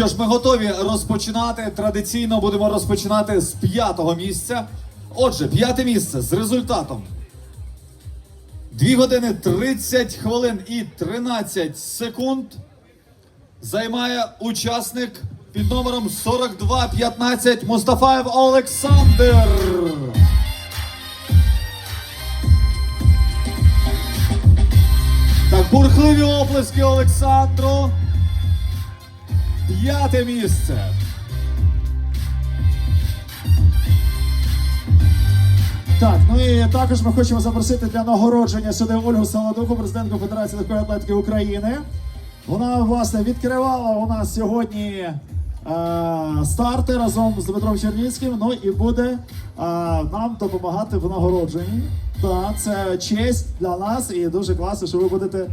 Що ж, ми готові розпочинати. Традиційно будемо розпочинати з п'ятого місця. Отже, п'яте місце з результатом 2 години 30 хвилин і 13 секунд займає учасник під номером 4215 Мустафаєв Олександр. Так, бурхливі оплески Олександру. П'яте місце. Так, ну і також ми хочемо запросити для нагородження сюди Ольгу Солодуху, президентку Федерації легкої атлетики України. Вона власне відкривала у нас сьогодні е, старти разом з Дмитром Черніцьким. Ну і буде е, нам допомагати в нагородженні. Так, це честь для нас і дуже класно, що ви будете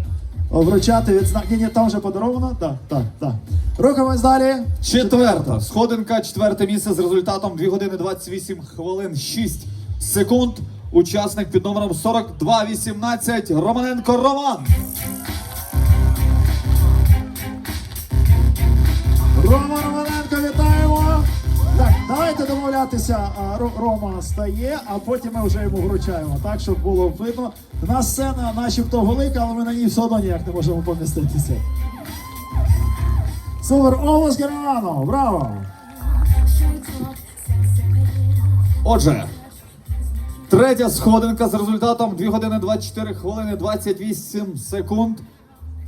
вручати відзнаки. Ні, ні, там вже подаровано. Так, так, так. Рухаємось далі. Четверта сходинка, четверте місце з результатом 2 години 28 хвилин 6 секунд. Учасник під номером 4218 Романенко Роман. Рома Романенко, вітаємо! Так, давайте домовлятися. Рома стає, а потім ми вже йому вручаємо, так, щоб було видно. У нас сцена начебто велика, але ми на ній все одно ніяк не можемо поміститися. Супер, Олес Германо, браво! Отже, третя сходинка з результатом 2 години 24 хвилини 28 секунд.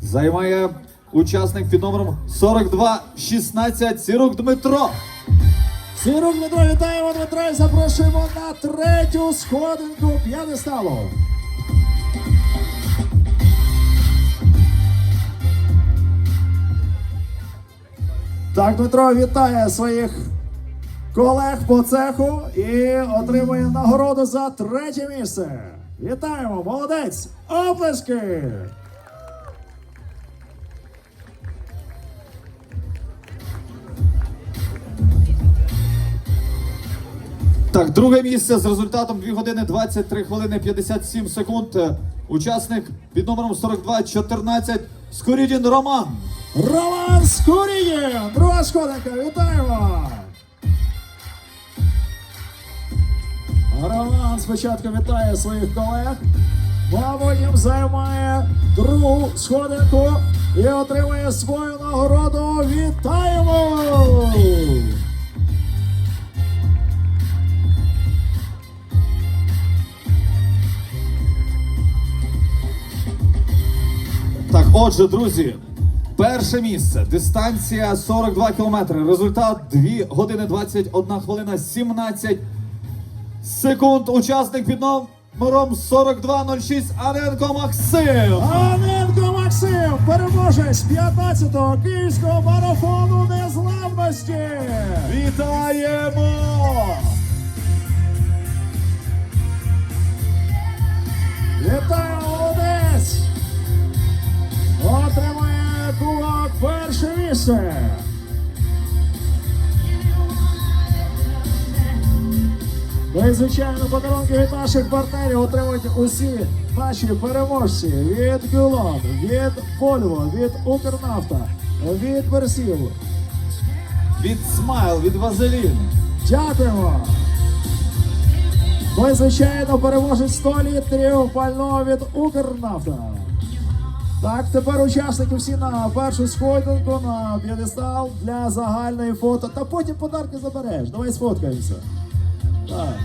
Займає учасник під номером 4216 Сірук Дмитро. Сирук Дмитро, вітаємо Дмитро і запрошуємо на третю сходинку п'єдесталу. Так, Дмитро вітає своїх колег по цеху і отримує нагороду за третє місце. Вітаємо, молодець! Оплески! Так, друге місце з результатом 2 години 23 хвилини 57 секунд. Е, Учасник під номером 4214 Скорідін Роман. Роман Скурієн! Друга сходинка, вітаємо! Роман спочатку вітає своїх колег, а потім займає другу сходинку і отримує свою нагороду. Вітаємо! Так, отже, друзі, перше місце. Дистанція 42 кілометри. Результат 2 години 21 хвилина 17 секунд. Учасник під номером 4206 Аненко Максим. Аненко Максим, переможець 15-го київського марафону незламності! Вітаємо! Перше. Ну і звичайно, подарунки від наших партнерів отримують усі наші переможці від Гюлон, від Volvo, від Укрнафта, від Берсів. Від Смайл, від Вазелін. Дякуємо! Ну і звичайно, переможець 100 літрів пального від Укрнафта. Так, тепер учасники всі на першу сходинку, на п'єдестал для загальної фото. Та потім подарки забереш. Давай сфоткаємося. Так.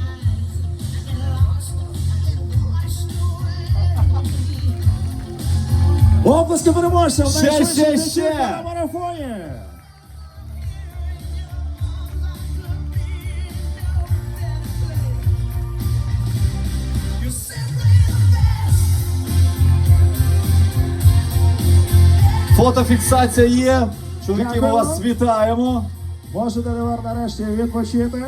Оплески переможця! Ще, ще, ще! на марафоні! Фотофіксація є. Чоловіки, ми вас вітаємо. Можете тепер нарешті відпочити.